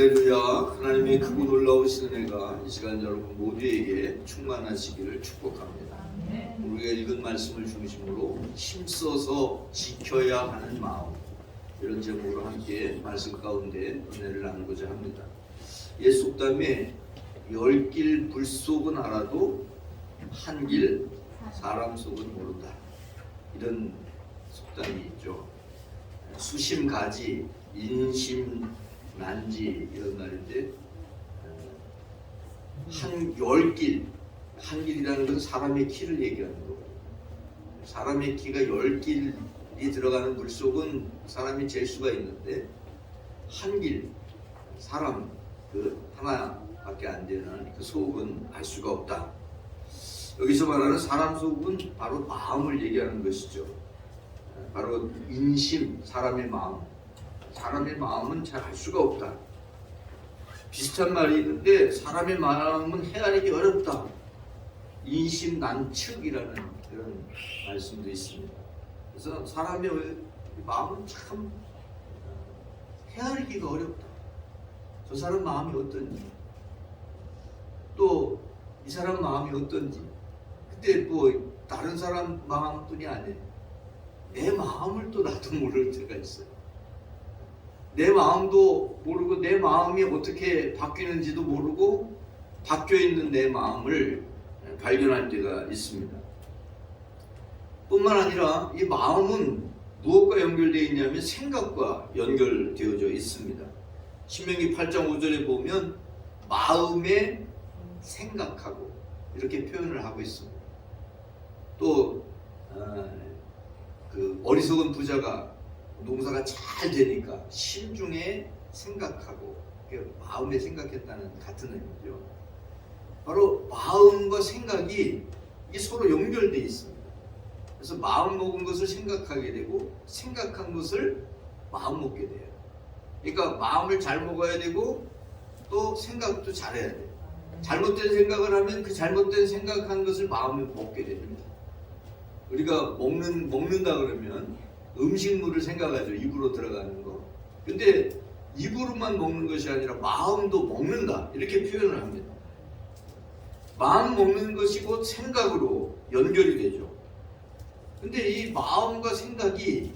할렐루야. 하나님의 크고 놀라우신 은혜가 이 시간 여러분 모두에게 충만하시기를 축복합니다. 우리가 읽은 말씀을 중심으로 힘써서 지켜야 하는 마음 이런 제목으로 함께 말씀 가운데 은혜를 나누고자 합니다. 옛 속담에 열 길 불속은 알아도 한 길 사람 속은 모른다. 이런 속담이 있죠. 수심가지 인심 난지 이런 말인데 어, 한열 길, 한 길이라는 건 사람의 키를 얘기하는 거고 사람의 키가 열 길이 들어가는 물 속은 사람이 잴 수가 있는데 한 길, 사람 그 하나밖에 안 되는 그 속은 알 수가 없다. 여기서 말하는 사람 속은 바로 마음을 얘기하는 것이죠. 어, 바로 인심, 사람의 마음. 사람의 마음은 잘 알 수가 없다. 비슷한 말이 있는데 사람의 마음은 헤아리기 어렵다. 인심난측이라는 그런 말씀도 있습니다. 그래서 사람의 마음은 참 헤아리기가 어렵다. 저 사람 마음이 어떤지, 또 이 사람 마음이 어떤지, 그때 뭐 다른 사람 마음뿐이 아니에요. 내 마음을 또 나도 모를 때가 있어요. 내 마음도 모르고 내 마음이 어떻게 바뀌는지도 모르고 바뀌어 있는 내 마음을 발견할 때가 있습니다. 뿐만 아니라 이 마음은 무엇과 연결되어 있냐면 생각과 연결되어져 있습니다. 신명기 8장 5절에 보면 마음에 생각하고 이렇게 표현을 하고 있습니다. 또 어, 그 어리석은 부자가 농사가 잘 되니까 심중에 생각하고 마음에 생각했다는 같은 의미죠. 바로 마음과 생각이 이게 서로 연결되어 있습니다. 그래서 마음 먹은 것을 생각하게 되고 생각한 것을 마음 먹게 돼요. 그러니까 마음을 잘 먹어야 되고 또 생각도 잘해야 돼요. 잘못된 생각을 하면 그 잘못된 생각한 것을 마음에 먹게 됩니다. 우리가 먹는 먹는다 그러면 음식물을 생각하죠. 입으로 들어가는 거. 근데 입으로만 먹는 것이 아니라 마음도 먹는다. 이렇게 표현을 합니다. 마음 먹는 것이 곧 생각으로 연결이 되죠. 근데 이 마음과 생각이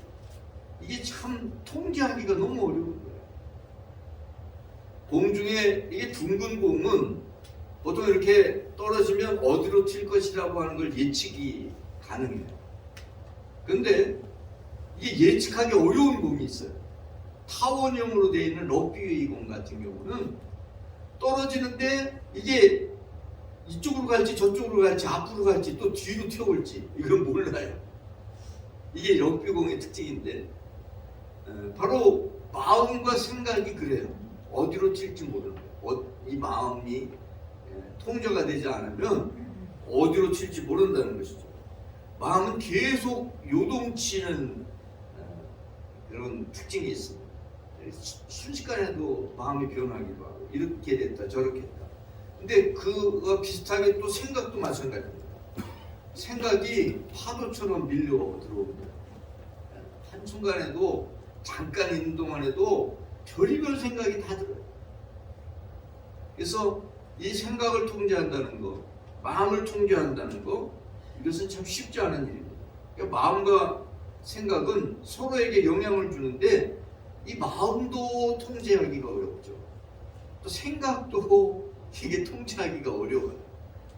이게 참 통제하기가 너무 어려운 거예요. 공 중에 이게 둥근 공은 보통 이렇게 떨어지면 어디로 튈 것이라고 하는 걸 예측이 가능해요. 근데 이게 예측하기 어려운 공이 있어요. 타원형으로 되어 있는 럭비의 공 같은 경우는 떨어지는데 이게 이쪽으로 갈지 저쪽으로 갈지 앞으로 갈지 또 뒤로 튀어올지 이건 몰라요. 이게 럭비공의 특징인데 에, 바로 마음과 생각이 그래요. 어디로 튈지 모르는. 어, 이 마음이 에, 통제가 되지 않으면 어디로 튈지 모른다는 것이죠. 마음은 계속 요동치는 어, 그런 특징이 있습니다. 순식간에도 마음이 변하기도 하고 이렇게 됐다 저렇게 됐다. 근데 그와 비슷하게 또 생각도 마찬가지입니다. 생각이 파도처럼 밀려 들어옵니다. 한순간에도 잠깐 있는 동안에도 별의별 생각이 다 들어요. 그래서 이 생각을 통제한다는 거, 마음을 통제한다는 거, 이것은 참 쉽지 않은 일입니다. 그러니까 마음과 생각은 서로에게 영향을 주는데 이 마음도 통제하기가 어렵죠. 또 생각도 이게 통제하기가 어려워요.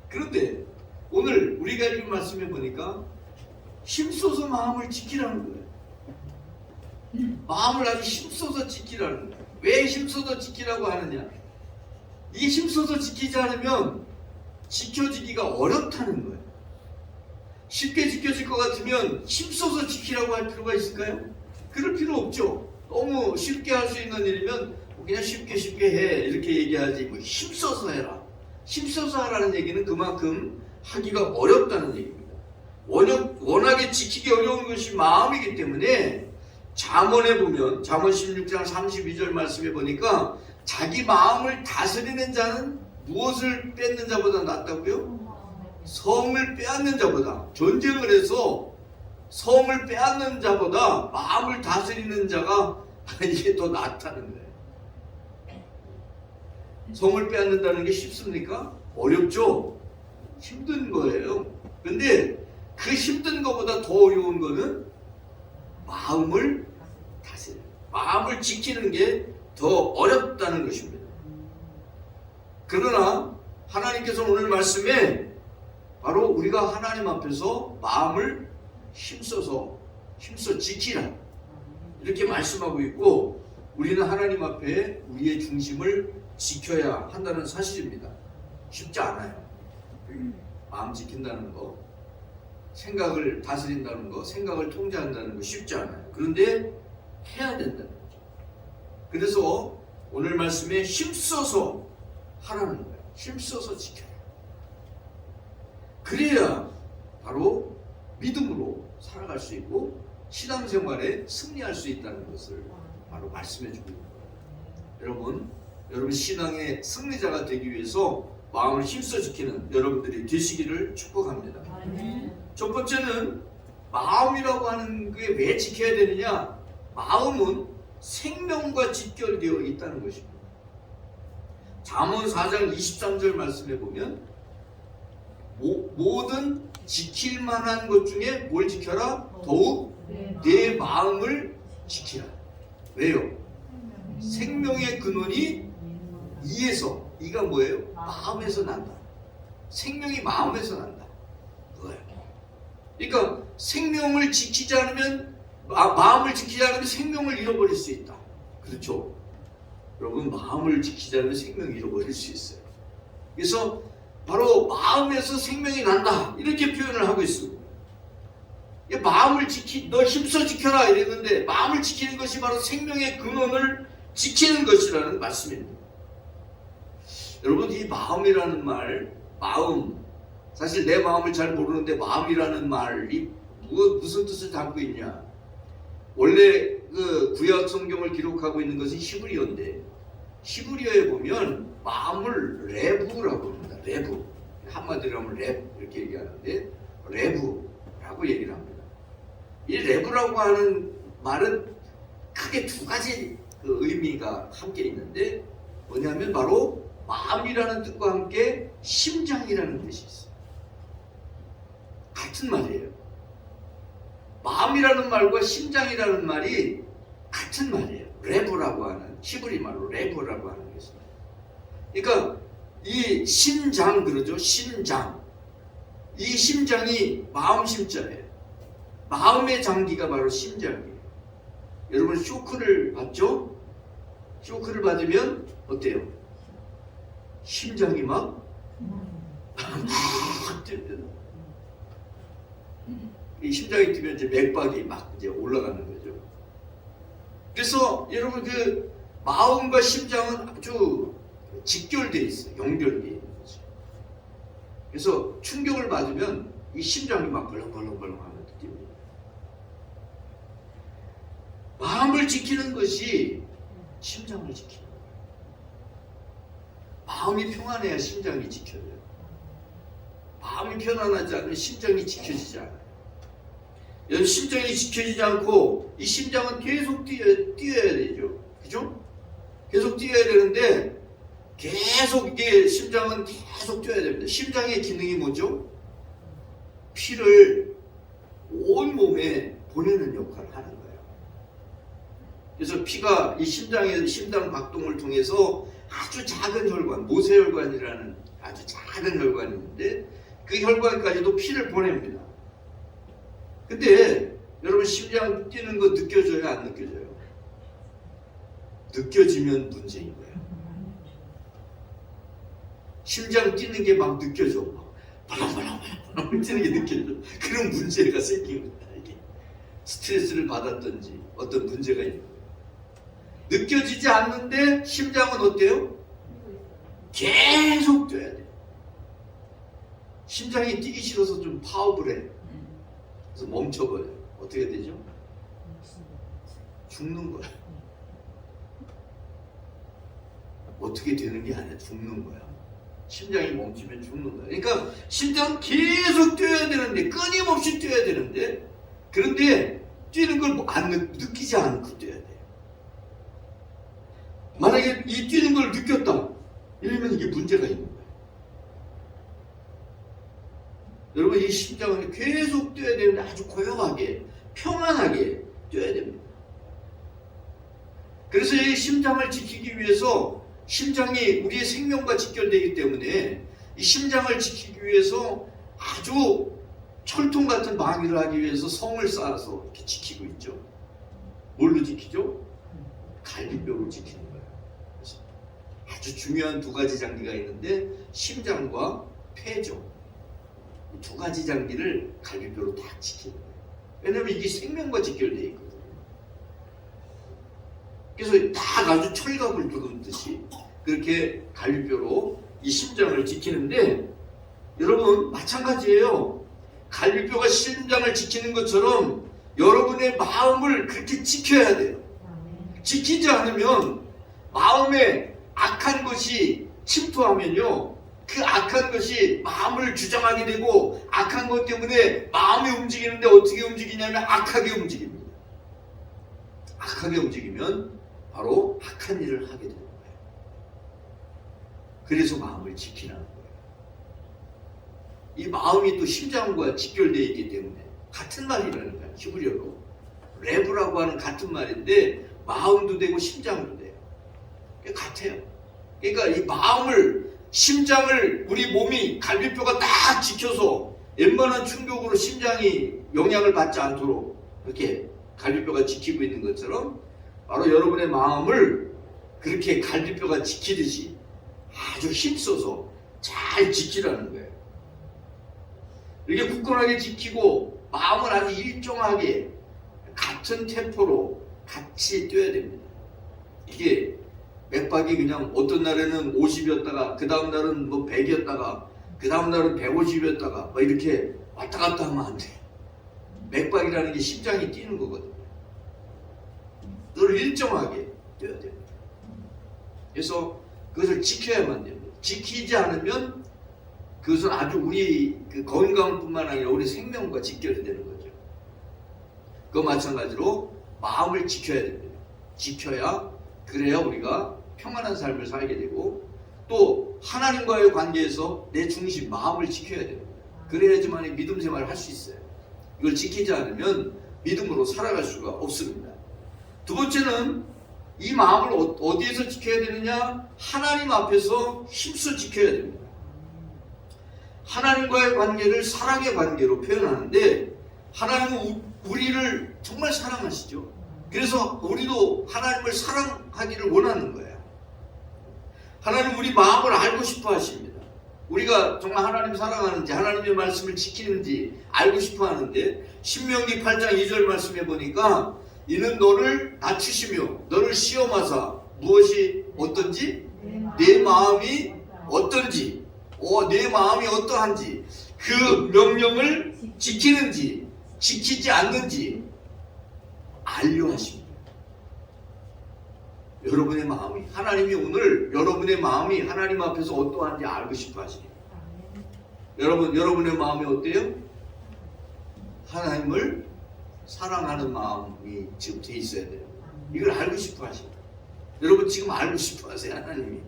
그런데 오늘 우리가 읽은 말씀에 보니까 힘써서 마음을 지키라는 거예요. 마음을 아주 힘써서 지키라는 거예요. 왜 힘써서 지키라고 하느냐? 이게 힘써서 지키지 않으면 지켜지기가 어렵다는 거예요. 쉽게 지켜질 것 같으면 힘써서 지키라고 할 필요가 있을까요? 그럴 필요 없죠. 너무 쉽게 할 수 있는 일이면 그냥 쉽게 쉽게 해 이렇게 얘기하지 뭐 힘써서 해라. 힘써서 하라는 얘기는 그만큼 하기가 어렵다는 얘기입니다. 워낙, 워낙에 지키기 어려운 것이 마음이기 때문에 잠언에 보면 잠언 16장 32절 말씀에 보니까 자기 마음을 다스리는 자는 무엇을 뺏는 자보다 낫다고요? 성을 빼앗는 자보다 전쟁을 해서 성을 빼앗는 자보다 마음을 다스리는 자가 이게 더 낫다는 거예요. 성을 빼앗는다는 게 쉽습니까? 어렵죠? 힘든 거예요. 근데 그 힘든 것보다 더 어려운 거는 마음을 다스려. 마음을 지키는 게 더 어렵다는 것입니다. 그러나 하나님께서 오늘 말씀에 바로 우리가 하나님 앞에서 마음을 힘써서 힘써 지키라 이렇게 말씀하고 있고 우리는 하나님 앞에 우리의 중심을 지켜야 한다는 사실입니다. 쉽지 않아요. 마음 지킨다는 거, 생각을 다스린다는 거, 생각을 통제한다는 거 쉽지 않아요. 그런데 해야 된다는 거죠. 그래서 오늘 말씀에 힘써서 하라는 거예요. 힘써서 지켜라. 그래야 바로 믿음으로 살아갈 수 있고 신앙생활에 승리할 수 있다는 것을 바로 말씀해 주고 있는 거예요. 여러분, 여러분 신앙의 승리자가 되기 위해서 마음을 힘써 지키는 여러분들이 되시기를 축복합니다. 첫 번째는 마음이라고 하는 게 왜 지켜야 되느냐? 마음은 생명과 직결되어 있다는 것입니다. 잠언 4장 23절 말씀에 보면 모, 모든 지킬 만한 것 중에 뭘 지켜라? 더욱 내 마음을 지키라. 왜요? 생명의 근원이 이에서 이가 뭐예요? 마음에서 난다. 생명이 마음에서 난다. 그거예요. 그러니까 생명을 지키지 않으면 마, 마음을 지키지 않으면 생명을 잃어버릴 수 있다. 그렇죠? 여러분 마음을 지키지 않으면 생명을 잃어버릴 수 있어요. 그래서 바로 마음에서 생명이 난다 이렇게 표현을 하고 있습니다. 이 마음을 지키 너 힘써 지켜라 이랬는데 마음을 지키는 것이 바로 생명의 근원을 지키는 것이라는 말씀입니다. 여러분 이 마음이라는 말 마음 사실 내 마음을 잘 모르는데 마음이라는 말이 뭐, 무슨 뜻을 담고 있냐 원래 그 구약 성경을 기록하고 있는 것은 히브리어인데 히브리어에 보면 마음을 레부라고. 레부 한마디로 하면 랩 이렇게 얘기하는데 레부라고 얘기를 합니다. 이 레부라고 하는 말은 크게 두 가지 그 의미가 함께 있는데 뭐냐면 바로 마음이라는 뜻과 함께 심장이라는 뜻이 있어요. 같은 말이에요. 마음이라는 말과 심장이라는 말이 같은 말이에요. 레브라고 하는 히브리 말로 레브라고 하는 것입니다. 그러니까 이 심장 그러죠. 심장. 이 심장이 마음 심자예요. 마음의 장기가 바로 심장이에요. 여러분 쇼크를 받죠? 쇼크를 받으면 어때요? 심장이 막막 뛰는 이 심장이 뛰면 이제 맥박이 막 이제 올라가는 거죠. 그래서 여러분 그 마음과 심장은 아주 직결돼 있어요. 연결돼 있는 거죠. 그래서 충격을 받으면 이 심장이 막 벌렁벌렁벌렁 하면서 뛰어요. 마음을 지키는 것이 심장을 지키는 거예요. 마음이 평안해야 심장이 지켜져요. 마음이 편안하지 않으면 심장이 지켜지지 않아요. 심장이 지켜지지 않고 이 심장은 계속 뛰어, 뛰어야 되죠. 그죠? 계속 뛰어야 되는데 계속 이게 심장은 계속 뛰어야 됩니다. 심장의 기능이 뭐죠? 피를 온 몸에 보내는 역할을 하는 거예요. 그래서 피가 이 심장의 심장 박동을 통해서 아주 작은 혈관, 모세혈관이라는 아주 작은 혈관이 있는데 그 혈관까지도 피를 보냅니다. 근데 여러분 심장 뛰는 거 느껴져요? 안 느껴져요? 느껴지면 문제인 거예요. 심장 뛰는 게 막 느껴져. 막 발랑발랑발랑 뛰는 게 느껴져. 그런 문제가 생긴 겁니다. 이게 스트레스를 받았든지 어떤 문제가 있는 거예요. 느껴지지 않는데 심장은 어때요? 계속 뛰어야 돼. 심장이 뛰기 싫어서 좀 파업을 해. 그래서 멈춰버려. 어떻게 되죠? 죽는 거야. 어떻게 되는 게 아니라 죽는 거야. 심장이 멈추면 죽는 거야. 그러니까 심장 계속 뛰어야 되는데 끊임없이 뛰어야 되는데 그런데 뛰는 걸 안 느끼지 않고 뛰어야 돼. 만약에 이 뛰는 걸 느꼈다. 이러면 이게 문제가 있는 거예요. 여러분 이 심장은 계속 뛰어야 되는데 아주 고요하게 평안하게 뛰어야 됩니다. 그래서 이 심장을 지키기 위해서 심장이 우리의 생명과 직결되기 때문에 이 심장을 지키기 위해서 아주 철통 같은 방위를 하기 위해서 성을 쌓아서 이렇게 지키고 있죠. 뭘로 지키죠? 갈비뼈로 지키는 거예요. 그래서 아주 중요한 두 가지 장기가 있는데 심장과 폐죠. 이두 가지 장기를 갈비뼈로 다 지키는 거예요. 왜냐하면 이게 생명과 직결되어 있거든요. 그래서 다 아주 철갑을 두른 듯이 그렇게 갈비뼈로 이 심장을 지키는데 여러분 마찬가지예요. 갈비뼈가 심장을 지키는 것처럼 여러분의 마음을 그렇게 지켜야 돼요. 지키지 않으면 마음에 악한 것이 침투하면요. 그 악한 것이 마음을 주장하게 되고 악한 것 때문에 마음이 움직이는데 어떻게 움직이냐면 악하게 움직입니다. 악하게 움직이면 바로 악한 일을 하게 되는 거예요. 그래서 마음을 지키라는 거예요. 이 마음이 또 심장과 직결되어 있기 때문에 같은 말이라는 거예요. 히브리어로. 레브라고 하는 같은 말인데 마음도 되고 심장도 돼요. 같아요. 그러니까 이 마음을 심장을 우리 몸이 갈비뼈가 딱 지켜서 웬만한 충격으로 심장이 영향을 받지 않도록 이렇게 갈비뼈가 지키고 있는 것처럼 바로 여러분의 마음을 그렇게 갈비뼈가 지키듯이 아주 힘써서 잘 지키라는 거예요. 이렇게 굳건하게 지키고 마음을 아주 일정하게 같은 템포로 같이 뛰어야 됩니다. 이게 맥박이 그냥 어떤 날에는 50이었다가 그 다음 날은 뭐 100이었다가 그 다음 날은 150이었다가 뭐 이렇게 왔다 갔다 하면 안 돼요. 맥박이라는 게 심장이 뛰는 거거든요. 늘 일정하게 뛰어야 됩니다. 그래서 그것을 지켜야만 됩니다. 지키지 않으면 그것은 아주 우리 그 건강뿐만 아니라 우리 생명과 직결이 되는 거죠. 그 마찬가지로 마음을 지켜야 됩니다. 지켜야 그래야 우리가 평안한 삶을 살게 되고 또 하나님과의 관계에서 내 중심 마음을 지켜야 됩니다. 그래야지만 이 믿음 생활을 할 수 있어요. 이걸 지키지 않으면 믿음으로 살아갈 수가 없습니다. 두 번째는 이 마음을 어- 어디에서 지켜야 되느냐? 하나님 앞에서 힘써 지켜야 됩니다. 하나님과의 관계를 사랑의 관계로 표현하는데 하나님은 우- 우리를 정말 사랑하시죠. 그래서 우리도 하나님을 사랑하기를 원하는 거예요. 하나님 우리 마음을 알고 싶어 하십니다. 우리가 정말 하나님 사랑하는지 하나님의 말씀을 지키는지 알고 싶어 하는데 신명기 8장 2절 말씀해 보니까 이는 너를 낮추시며 너를 시험하사 무엇이 어떤지 내 마음이 어떤지 어, 내 마음이 어떠한지 그 명령을 지키는지 지키지 않는지 알려 하십니다. 여러분의 마음이 하나님이 오늘 여러분의 마음이 하나님 앞에서 어떠한지 알고 싶어 하십니다. 여러분 여러분의 마음이 어때요? 하나님을 사랑하는 마음이 지금 돼 있어야 돼요. 이걸 알고 싶어 하십니다. 여러분 지금 알고 싶어 하세요 하나님이.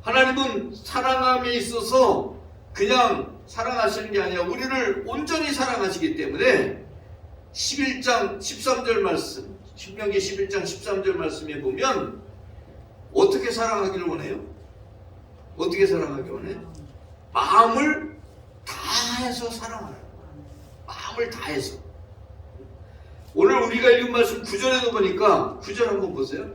하나님은 사랑함에 있어서 그냥 사랑하시는 게 아니라 우리를 온전히 사랑하시기 때문에 11장 13절 말씀, 신명기 11장 13절 말씀에 보면 어떻게 사랑하기를 원해요? 어떻게 사랑하기 원해요? 마음을 다해서 사랑하라. 마음을 다해서. 오늘 우리가 읽은 말씀 9절에도 보니까 9절 한번 보세요.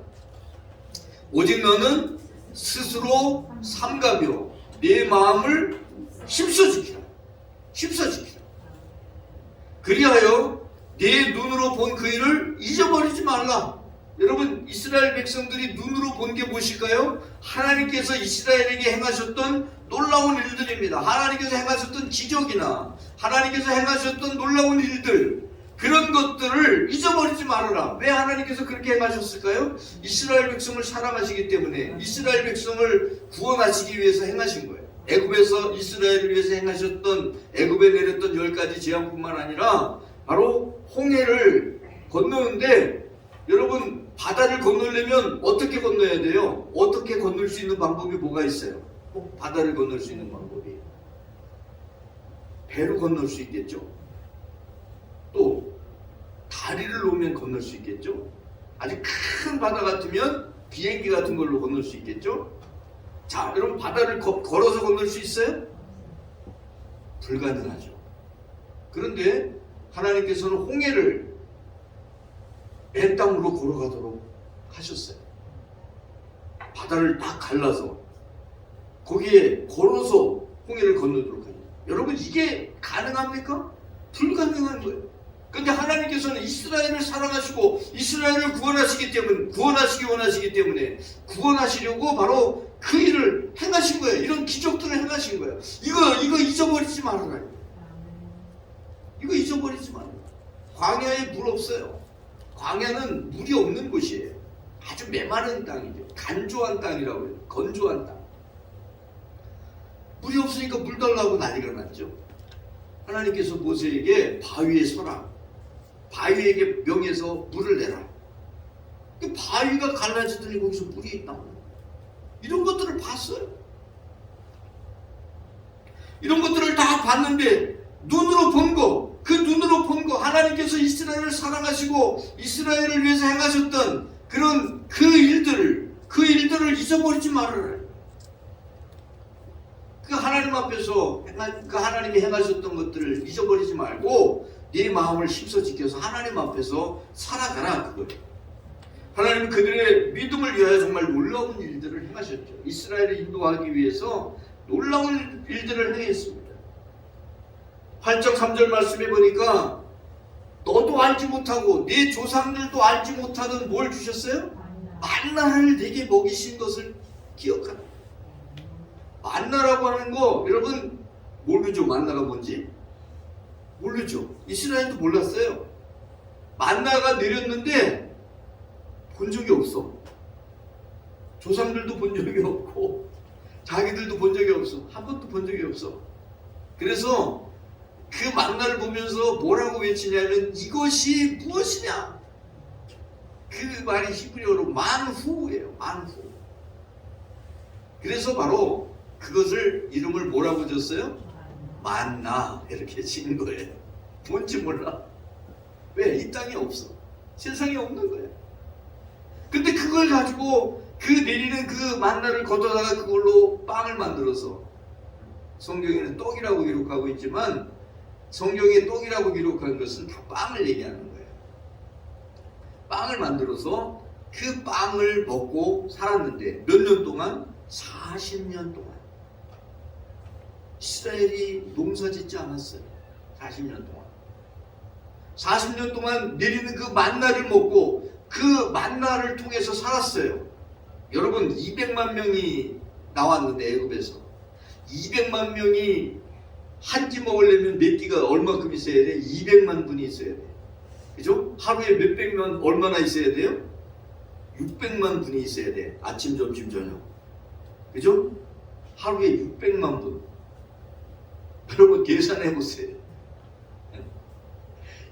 오직 너는 스스로 삼가며 내 마음을 힘써 지키라. 힘써 지키라. 그리하여 내 눈으로 본 그 일을 잊어버리지 말라. 여러분 이스라엘 백성들이 눈으로 본 게 무엇일까요? 하나님께서 이스라엘에게 행하셨던 놀라운 일들입니다. 하나님께서 행하셨던 기적이나 하나님께서 행하셨던 놀라운 일들 그런 것들을 잊어버리지 말아라. 왜 하나님께서 그렇게 행하셨을까요? 이스라엘 백성을 사랑하시기 때문에 이스라엘 백성을 구원하시기 위해서 행하신 거예요. 애굽에서 이스라엘을 위해서 행하셨던 애굽에 내렸던 열 가지 재앙뿐만 아니라 바로 홍해를 건너는데 여러분 바다를 건너려면 어떻게 건너야 돼요? 어떻게 건널 수 있는 방법이 뭐가 있어요? 꼭 바다를 건널 수 있는 방법이 배로 건널 수 있겠죠. 또 다리를 놓으면 건널 수 있겠죠. 아주 큰 바다 같으면 비행기 같은 걸로 건널 수 있겠죠. 자, 여러분 바다를 거- 걸어서 건널 수 있어요? 불가능하죠. 그런데 하나님께서는 홍해를 맨 땅으로 걸어가도록 하셨어요. 바다를 딱 갈라서 거기에 걸어서 홍해를 건너도록 하죠. 여러분 이게 가능합니까? 불가능한 거예요. 근데 하나님께서는 이스라엘을 사랑하시고 이스라엘을 구원하시기 때문에 구원하시기 원하시기 때문에 구원하시려고 바로 그 일을 행하신 거예요. 이런 기적들을 행하신 거예요. 이거 이거 잊어버리지 말아라. 이거 잊어버리지 말아라. 광야에 물 없어요. 광야는 물이 없는 곳이에요. 아주 메마른 땅이죠. 간조한 땅이라고 해요. 건조한 땅. 물이 없으니까 물 달라고 난리가 났죠. 하나님께서 모세에게 바위에 서라. 바위에게 명해서 물을 내라. 그 바위가 갈라지더니 거기서 물이 있다. 이런 것들을 봤어요. 이런 것들을 다 봤는데 눈으로 본 거, 그 눈으로 본 거, 하나님께서 이스라엘을 사랑하시고 이스라엘을 위해서 행하셨던 그런 그 일들을, 그 일들을 잊어버리지 말아라. 그 하나님 앞에서 그 하나님이 행하셨던 것들을 잊어버리지 말고 네 마음을 힘써 지켜서 하나님 앞에서 살아가라 그거예요. 하나님은 그들의 믿음을 위하여 정말 놀라운 일들을 행하셨죠. 이스라엘을 인도하기 위해서 놀라운 일들을 행했습니다. 8장 3절 말씀해 보니까 너도 알지 못하고 네 조상들도 알지 못하던 뭘 주셨어요? 만나를 내게 먹이신 것을 기억하라. 만나라고 하는 거 여러분 모르죠? 만나가 뭔지? 모르죠. 이스라엘도 몰랐어요. 만나가 내렸는데 본 적이 없어. 조상들도 본 적이 없고 자기들도 본 적이 없어. 한 번도 본 적이 없어. 그래서 그 만나를 보면서 뭐라고 외치냐면 이것이 무엇이냐? 그 말이 히브리어로 만후예요. 만후. 그래서 바로 그것을 이름을 뭐라고 줬어요? 만나 이렇게 지은 거예요. 뭔지 몰라. 왜? 이 땅에 없어. 세상에 없는 거예요. 근데 그걸 가지고 그 내리는 그 만나를 걷어다가 그걸로 빵을 만들어서 성경에는 떡이라고 기록하고 있지만 성경에 떡이라고 기록한 것은 다 빵을 얘기하는 거예요. 빵을 만들어서 그 빵을 먹고 살았는데 몇 년 동안? 40년 동안. 이스라엘이 농사 짓지 않았어요. 40년 동안. 40년 동안 내리는 그 만나를 먹고 그 만나를 통해서 살았어요. 여러분 200만 명이 나왔는데 애굽에서 200만 명이 한 끼 먹으려면 몇 끼가 얼마큼 있어야 돼? 200만 분이 있어야 돼. 그죠? 하루에 몇백만 얼마나 있어야 돼요? 600만 분이 있어야 돼. 아침, 점심, 저녁. 그죠? 하루에 600만 분. 여러분 계산해 보세요.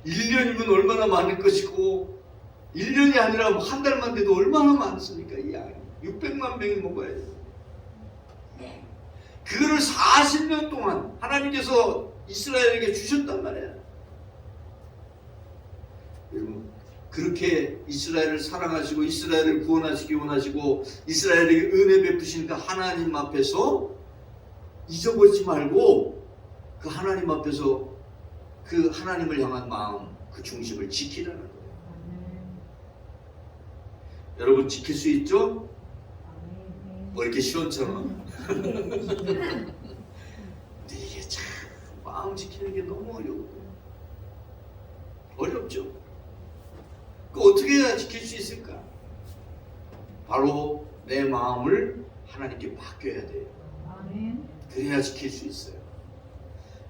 1년이면 얼마나 많을 것이고 1년이 아니라 한 달만 돼도 얼마나 많습니까? 이 양이. 600만 명이 먹어야 돼요. 그거를 40년 동안 하나님께서 이스라엘에게 주셨단 말이에요. 여러분 그렇게 이스라엘을 사랑하시고 이스라엘을 구원하시기 원하시고 이스라엘에게 은혜 베푸신 그 하나님 앞에서 잊어버리지 말고 그 하나님 앞에서 그 하나님을 향한 마음 그 중심을 지키라는 거예요. 여러분 지킬 수 있죠? 뭐 이렇게 시원처럼. 근데 이게 참 마음 지키는 게 너무 어려워요. 어렵죠. 그 어떻게 해야 지킬 수 있을까? 바로 내 마음을 하나님께 맡겨야 돼요. 그래야 지킬 수 있어요.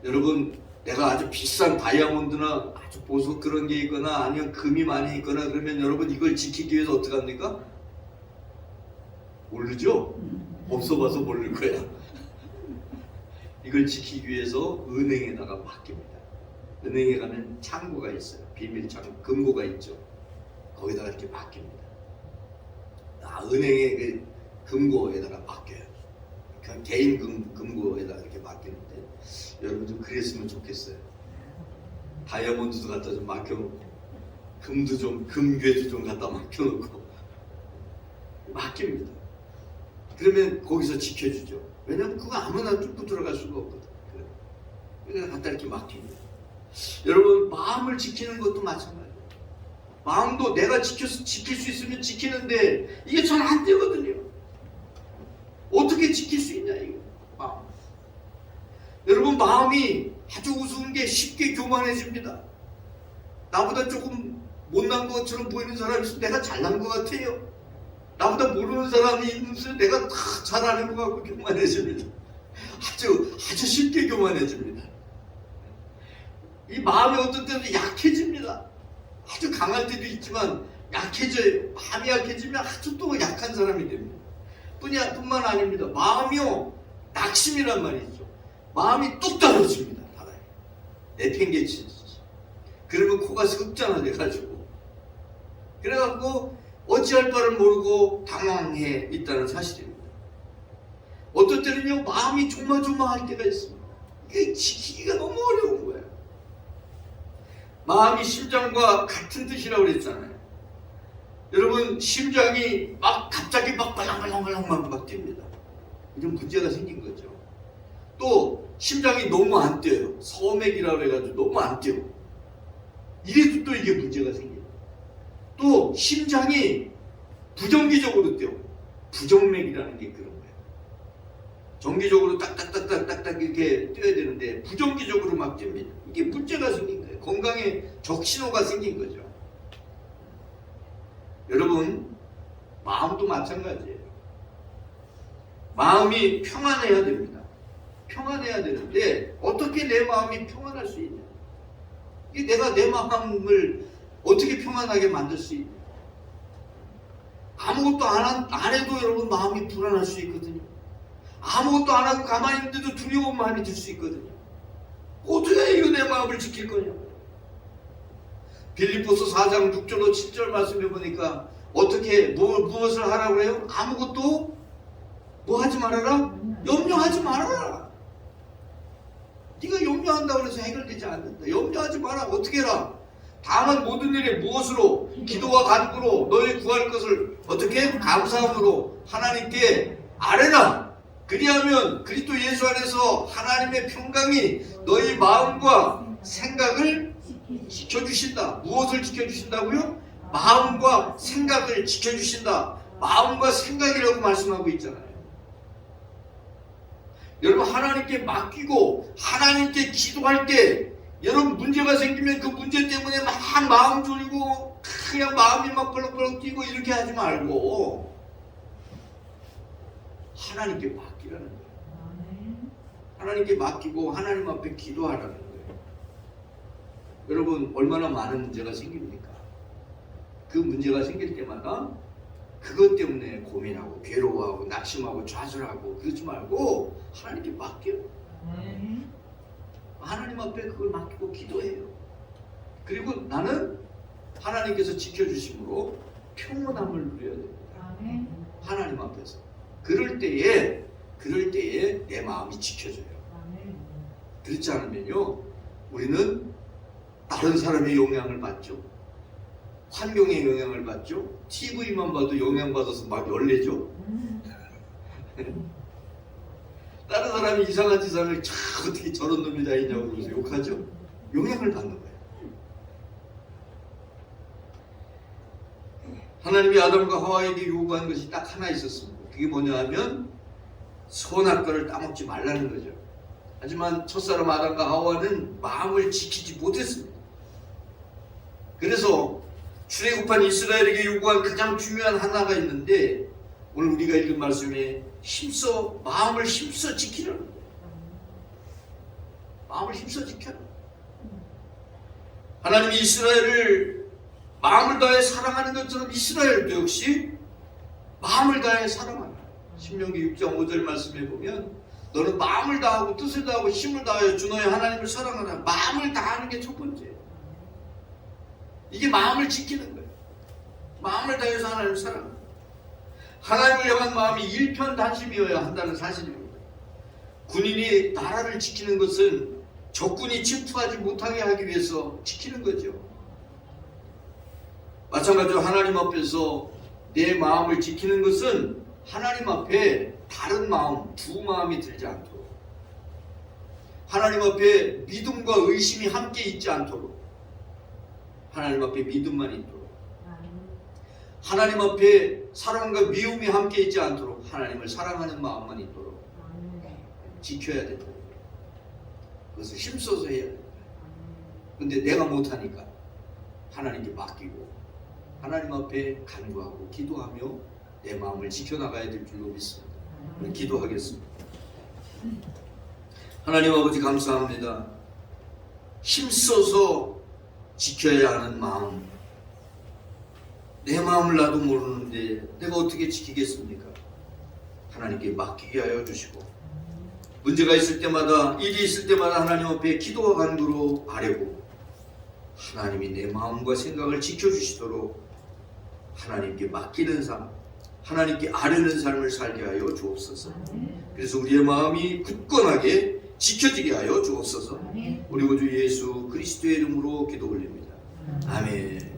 여러분, 내가 아주 비싼 다이아몬드나 아주 보석 그런 게 있거나 아니면 금이 많이 있거나 그러면 여러분 이걸 지키기 위해서 어떻게 합니까? 모르죠? 없어 봐서 모를 거야. 이걸 지키기 위해서 은행에다가 맡깁니다. 은행에 가면 창고가 있어요. 비밀 창고, 금고가 있죠. 거기다가 이렇게 맡깁니다. 다 은행의 그 금고에다가 맡겨요. 그냥 개인 금, 금고에다가 이렇게 맡기는데 여러분도 그랬으면 좋겠어요. 다이아몬드도 갖다 좀 맡겨놓고 금도 좀 금괴도 좀 갖다 맡겨놓고 맡깁니다. 그러면 거기서 지켜주죠. 왜냐면 그거 아무나 뚫고 들어갈 수가 없거든. 그래. 그러니까 갖다 이렇게 맡깁니다. 여러분 마음을 지키는 것도 마찬가지예요. 마음도 내가 지켜 지킬 수 있으면 지키는데 이게 잘 안 되거든요. 어떻게 지킬 수 있냐 이거 마음. 여러분 마음이 아주 우스운 게 쉽게 교만해집니다. 나보다 조금 못난 것처럼 보이는 사람이 있으면 내가 잘난 것 같아요. 나보다 모르는 사람이 있으면 내가 다 잘하는 것 같고 교만해집니다. 아주 아주 쉽게 교만해집니다. 이 마음이 어떤 때는 약해집니다. 아주 강할 때도 있지만 약해져요. 마음이 약해지면 아주 또 약한 사람이 됩니다. 뿐이 뿐만 아닙니다. 마음이요 낙심이란 말이 있죠. 마음이 뚝 떨어집니다. 바닥에 내팽개치듯이. 그러면 코가 습잖아 돼가지고. 그래갖고 어찌할 바를 모르고 당황해 있다는 사실입니다. 어떨 때는요 마음이 조마조마할 때가 있습니다. 이게 지키기가 너무 어려운 거예요. 마음이 심장과 같은 뜻이라고 그랬잖아요. 여러분 심장이 막 갑자기 막 발랑발랑발랑만 막 뜁니다. 이런 문제가 생긴 거죠. 또 심장이 너무 안 뛰어요. 서맥이라고 해가지고 너무 안 뛰어. 이래도 또 이게 문제가 생겨요. 또 심장이 부정기적으로 뛰어. 부정맥이라는 게 그런 거예요. 정기적으로 딱딱딱딱딱딱 이렇게 뛰어야 되는데 부정기적으로 막 뜁니다. 이게 문제가 생긴 거예요. 건강에 적신호가 생긴 거죠. 여러분 마음도 마찬가지예요. 마음이 평안해야 됩니다. 평안해야 되는데 어떻게 내 마음이 평안할 수 있냐? 이게 내가 내 마음을 어떻게 평안하게 만들 수 있냐? 아무것도 안, 한- 안 해도 여러분 마음이 불안할 수 있거든요. 아무것도 안 하고 가만히 있는데도 두려운 마음이 들 수 있거든요. 어떻게 이거 내 마음을 지킬 거냐? 빌리포스 4장 6절로 7절 말씀해 보니까 어떻게 뭐, 무엇을 하라고 해요? 아무것도 뭐 하지 말아라? 염려하지 말아라. 네가 염려한다고 해서 해결되지 않는다. 염려하지 마라. 어떻게 해라? 다만 모든 일에 무엇으로 기도와 간구로 너희 구할 것을 어떻게 감사함으로 하나님께 아뢰라. 그리하면 그리스도 예수 안에서 하나님의 평강이 너희 마음과 생각을 지켜주신다. 무엇을 지켜주신다고요? 마음과 생각을 지켜주신다. 마음과 생각이라고 말씀하고 있잖아요. 여러분 하나님께 맡기고 하나님께 기도할 때 여러분 문제가 생기면 그 문제 때문에 막 마음 졸이고 그냥 마음이 막 벌렁벌렁 뛰고 이렇게 하지 말고 하나님께 맡기라는 거예요. 하나님께 맡기고 하나님 앞에 기도하라는 거예요. 여러분 얼마나 많은 문제가 생깁니까? 그 문제가 생길 때마다 그것 때문에 고민하고 괴로워하고 낙심하고 좌절하고 그러지 말고 하나님께 맡겨요. 하나님 앞에 그걸 맡기고 기도해요. 그리고 나는 하나님께서 지켜주심으로 평온함을 누려야 됩니다. 하나님 앞에서. 그럴 때에 그럴 때에 내 마음이 지켜져요. 그렇지 않으면요 우리는 다른 사람의 영향을 받죠. 환경의 영향을 받죠. TV만 봐도 영향받아서 막 열내죠. 다른 사람이 이상한 짓 하면 참 어떻게 저런 놈이 다 있냐고 그러면서 욕하죠. 영향을 받는 거예요. 하나님이 아담과 하와에게 요구한 것이 딱 하나 있었습니다. 그게 뭐냐 하면 선악과를 따먹지 말라는 거죠. 하지만 첫사람 아담과 하와는 마음을 지키지 못했습니다. 그래서 출애굽한 이스라엘에게 요구한 가장 중요한 하나가 있는데 오늘 우리가 읽은 말씀에 힘써 마음을 힘써 지키라는 거예요. 마음을 힘써 지켜라. 하나님이 이스라엘을 마음을 다해 사랑하는 것처럼 이스라엘도 역시 마음을 다해 사랑하라. 신명기 6장 5절 말씀에 보면 너는 마음을 다하고 뜻을 다하고 힘을 다하여 주 너의 하나님을 사랑하라. 마음을 다하는 게 첫 번째예요. 이게 마음을 지키는 거예요. 마음을 다해서 하나님을 거예요. 하나님을 향한 마음이 일편단심이어야 한다는 사실입니다. 군인이 나라를 지키는 것은 적군이 침투하지 못하게 하기 위해서 지키는 거죠. 마찬가지로 하나님 앞에서 내 마음을 지키는 것은 하나님 앞에 다른 마음, 두 마음이 들지 않도록 하나님 앞에 믿음과 의심이 함께 있지 않도록 하나님 앞에 믿음만 있도록 하나님 앞에 사랑과 미움이 함께 있지 않도록 하나님을 사랑하는 마음만 있도록 지켜야 된다. 그것을 힘써서 해야 된다. 근데 내가 못하니까 하나님께 맡기고 하나님 앞에 간구하고 기도하며 내 마음을 지켜나가야 될 줄로 믿습니다. 기도하겠습니다. 하나님 아버지 감사합니다. 힘써서 지켜야 하는 마음. 내 마음을 나도 모르는데 내가 어떻게 지키겠습니까? 하나님께 맡기게 하여 주시고 문제가 있을 때마다 일이 있을 때마다 하나님 앞에 기도와 간구로 아뢰고 하나님이 내 마음과 생각을 지켜주시도록 하나님께 맡기는 삶, 하나님께 아뢰는 삶을 살게 하여 주옵소서. 그래서 우리의 마음이 굳건하게 지켜지게 하여 주옵소서. 우리 구주 예수 그리스도의 이름으로 기도 올립니다. 아멘.